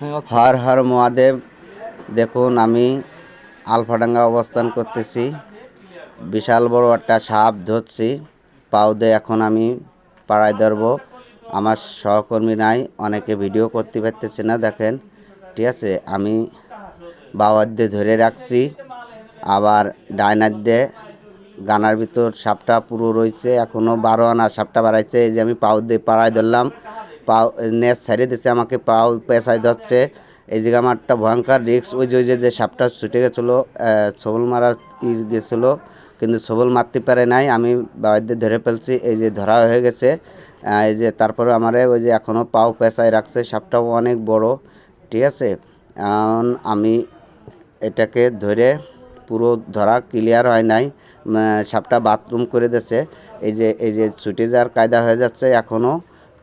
হর হর মহাদেব, দেখুন আমি আলফাডাঙ্গা অবস্থান করতেছি। বিশাল বড় একটা সাপ ধরছি। পাউদে এখন আমি পাড়ায় ধরবো। আমার সহকর্মী নাই, অনেকে ভিডিও করতে পারতেছে না, দেখেন। ঠিক আছে, আমি বাবার দিয়ে ধরে রাখছি। আবার ডাইনার দিয়ে গানার ভিতর সাপটা পুরো রয়েছে এখনও বারো আনা সাপটা বাড়াইছে। এই যে আমি পাও দিয়ে পাড়ায় ধরলাম। পাও, নেট ছাড়িয়ে দিচ্ছে আমাকে পাও পেঁচায় ধরছে। এই আমার একটা ভয়ঙ্কর রিক্স ওই যে ওই যে সাপটা ছুটে গেছিল ছবল মারা গেছিল, কিন্তু ছবল মারতে পারে নাই, আমি বাবাদের ধরে ফেলছি, এই যে ধরা হয়ে গেছে। এই যে তারপরে আমার ওই যে এখনও পাও পেঁচায় রাখছে, সাপটাও অনেক বড়, ঠিক আছে? আমি এটাকে ধরে পুরো ধরা ক্লিয়ার হয় নাই সাপটা বাথরুম করে দিয়েছে। এই যে এই যে ছুটে যাওয়ার কায়দা হয়ে যাচ্ছে এখনও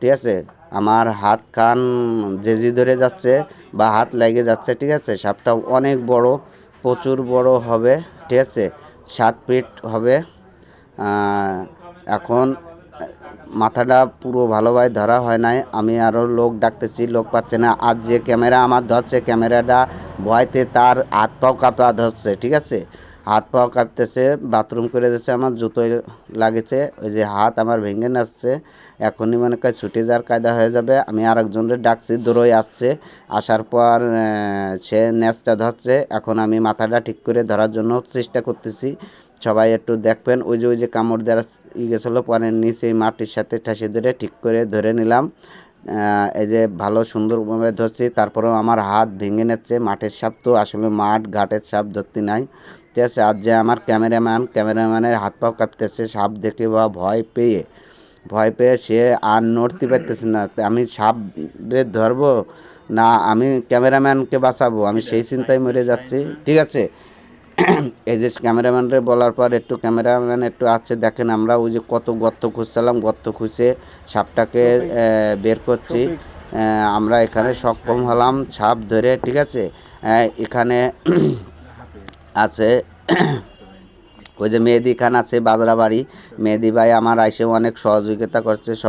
ঠিক আছে? আমার হাত, কান জেজি ধরে যাচ্ছে বা হাত লেগে যাচ্ছে, ঠিক আছে? সাপটা অনেক বড়, প্রচুর বড় হবে, ঠিক আছে? সাত ফিট হবে। এখন মাথাটা পুরো ভালোভাবে ধরা হয় নাই। আমি আরও লোক ডাকতেছি, লোক পাচ্ছে না। আর যে ক্যামেরা আমার ধরছে, ক্যামেরাটা ভয়তে তার হাত পাও কাঁপা ধরছে, ঠিক আছে? হাত পাও কাঁপতেছে, বাথরুম করে দিচ্ছে আমার জুতোয় লাগেছে, ওই যে হাত আমার ভেঙে নাচছে, এখনই মনে হয় ছুটে যাওয়ার কায়দা হয়ে যাবে, আমি আরেকজনের ডাকছি, দূরই আসছে, আসার পর সে ন্যাচটা ধরছে, এখন আমি মাথাটা ঠিক করে ধরার জন্য চেষ্টা করতেছি, সবাই একটু দেখবেন, ওই যে ওই যে কামড় দেওয়ার ই গেছিল, পরে নিচে মাটির সাথে ঠাসে ধরে ঠিক করে ধরে নিলাম এই যে ভালো সুন্দরভাবে ধরছি, তারপরেও আমার হাত ভেঙে নিচ্ছে, মাঠের সাপ তো আসলে মাঠ, ঘাটের সাপ ধরতে নাই। ঠিক আছে, আর যে আমার ক্যামেরাম্যান, ক্যামেরাম্যানের হাত পাও কাঁপতেছে, সাপ দেখে বা ভয় পেয়ে ভয় পেয়ে সে আর নড়তে পারতেছে না। আমি সাপ ধরবো না, আমি ক্যামেরাম্যানকে বাঁচাবো, আমি সেই চিন্তায় মরে যাচ্ছি। ঠিক আছে এই যে ক্যামেরাম্যানরে বলার পর একটু ক্যামেরাম্যান একটু আছে দেখেন আমরা ওই যে কত গর্ত খুঁজছিলাম গর্ত খুঁজে সাপটাকে বের করছি। আমরা এখানে সক্ষম হলাম সাপ ধরে ঠিক আছে? এখানে আছে ওই যে মেহেদি খান আছে বাজরা বাড়ি মেহেদি ভাই আমার আইসে অনেক সহযোগিতা করছে সব